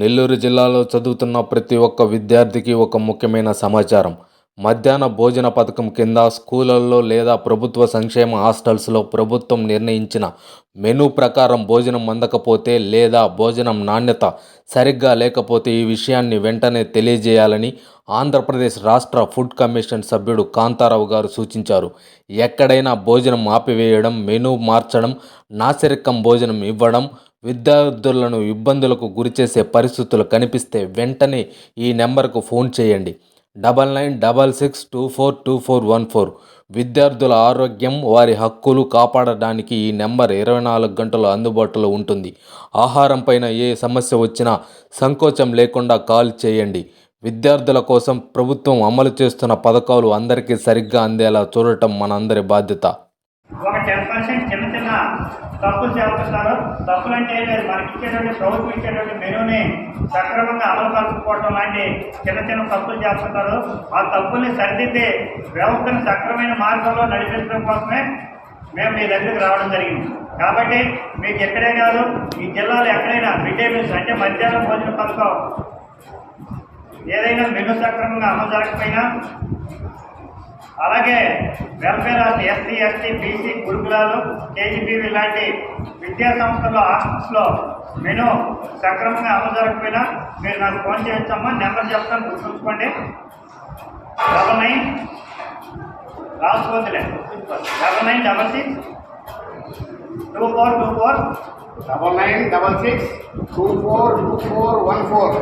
నెల్లూరు జిల్లాలో చదువుతున్న ప్రతి ఒక్క విద్యార్థికి ఒక ముఖ్యమైన సమాచారం. మధ్యాహ్న భోజన పథకం కింద స్కూళ్ళల్లో లేదా ప్రభుత్వ సంక్షేమ హాస్టల్స్లో ప్రభుత్వం నిర్ణయించిన మెనూ ప్రకారం భోజనం అందకపోతే లేదా భోజనం నాణ్యత సరిగ్గా లేకపోతే ఈ విషయాన్ని వెంటనే తెలియజేయాలని ఆంధ్రప్రదేశ్ రాష్ట్ర ఫుడ్ కమిషన్ సభ్యుడు కాంతారావు గారు సూచించారు. ఎక్కడైనా భోజనం ఆపివేయడం మెనూ మార్చడం నాసిరకం భోజనం ఇవ్వడం విద్యార్థులను ఇబ్బందులకు గురిచేసే పరిస్థితులు కనిపిస్తే వెంటనే ఈ నెంబర్కు ఫోన్ చేయండి. Double nine double six two four two four one four. విద్యార్థుల ఆరోగ్యం వారి హక్కులు కాపాడడానికి ఈ నెంబర్ ఇరవై నాలుగు గంటలు అందుబాటులో ఉంటుంది. ఆహారం పైన ఏ సమస్య వచ్చినా సంకోచం లేకుండా కాల్ చేయండి. విద్యార్థుల కోసం ప్రభుత్వం అమలు చేస్తున్న పథకాలు అందరికీ సరిగ్గా అందేలా చూడటం మనందరి బాధ్యత. ఒక టెన్ పర్సెంట్ చిన్న చిన్న తప్పులు చేస్తున్నారు తప్పులు అంటే లేదు. మనకి ఇచ్చేటువంటి ప్రభుత్వం ఇచ్చేటువంటి మెనూని సక్రమంగా అమలు పరచుకోవడం లాంటి చిన్న చిన్న తప్పులు చేస్తున్నారు ఆ తప్పుల్ని సరిదిద్దే వ్యవస్థను సక్రమైన మార్గంలో నడిపించడం కోసమే మేము మీ దగ్గరికి రావడం జరిగింది. కాబట్టి మీకు ఎక్కడే కాదు ఈ జిల్లాలో ఎక్కడైనా మిడ్ డే మీల్స్ అంటే మధ్యాహ్నం భోజన పథకం ఏదైనా మెను సక్రమంగా అమలు జరగకపోయినా అలాగే welfare of SC ST BC గురుకులాలు కేజీబీవీ లాంటి విద్యా సంస్థల్లో హాస్టల్స్లో మెను సక్రమంగా అమలు జరగకపోయినా మీరు నాకు ఫోన్ చేయొచ్చమ్మా నెంబర్ చెప్తాను గుర్తుంచుకోండి. Double nine రాసుకోవద్దులే double nine double six two four two four double nine double six two four two four one four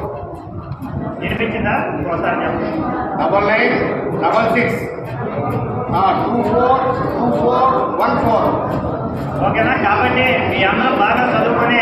వినిపించిందా? ఇంకోసారి చెప్పండి. Double nine double six two four two four one four ఓకేనా? కాబట్టి మీ అందరూ బాగా చదువుకుని